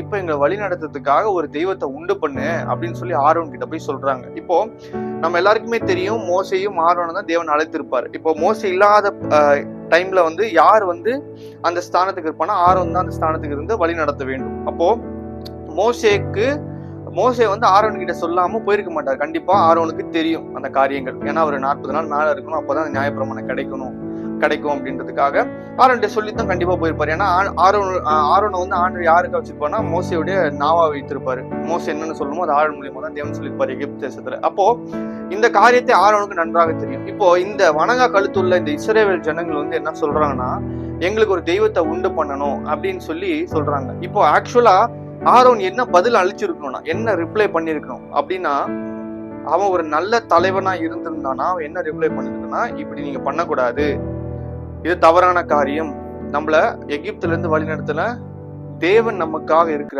இப்ப எங்களை வழி நடத்துறதுக்காக ஒரு தெய்வத்தை உண்டு பண்ணு அப்படின்னு சொல்லி ஆரோன் கிட்ட போய் சொல்றாங்க. இப்போ நம்ம எல்லாருக்குமே தெரியும் மோசையும் ஆரோனும் தான் தேவன் அழைத்திருப்பாரு. இப்போ மோசை இல்லாத டைம்ல வந்து யார் வந்து அந்த ஸ்தானத்துக்கு இருப்பானா ஆரோன் தான் அந்த ஸ்தானத்துக்கு இருந்து வழி நடத்த வேண்டும். அப்போ மோசேக்கு மோசே வந்து ஆரோன் கிட்ட சொல்லாம போயிருக்க மாட்டார். கண்டிப்பா ஆரோனுக்கு தெரியும் அந்த காரியங்கள். ஏன்னா ஒரு நாற்பது நாள் மேல இருக்கணும். அப்பதான் அந்த நியாயப்பிரமாணம் கிடைக்கணும். கிடைக்கும் அப்படின்றதுக்காக ஆரோன்கிட்ட சொல்லித்தான் கண்டிப்பா போயிருப்பாரு. ஏன்னா ஆரோன் ஆரோனை வந்து ஆண்டு யாருக்கு வச்சிருப்பாருன்னா மோசையுடைய நாவா வைத்திருப்பாரு. மோசை என்னன்னு சொல்லணுமோ அது ஆரோன் மூலியமா தான் தேவன் சொல்லியிருப்பாரு எகிப்து தேசத்துல. அப்போ இந்த காரியத்தை ஆரோனுக்கு நன்றாக தெரியும். இப்போ இந்த வணங்கா கழுத்துள்ள இந்த இஸ்ரேவேல் ஜனங்கள் வந்து என்ன சொல்றாங்கன்னா எங்களுக்கு ஒரு தெய்வத்தை உண்டு பண்ணணும் அப்படின்னு சொல்லி சொல்றாங்க. இப்போ ஆக்சுவலா ஆரோன் என்ன பதில் அழிச்சிருக்கணும்னா என்ன ரிப்ளை பண்ணிருக்கணும் அப்படின்னா அவன் ஒரு நல்ல தலைவனா இருந்திருந்தானா அவன் என்ன ரிப்ளை பண்ணிருக்கனா இப்படி நீங்க பண்ணக்கூடாது. இது தவறான காரியம். நம்மள எகிப்துல இருந்து வழிநடத்துல தேவன் நமக்காக இருக்கிறார்.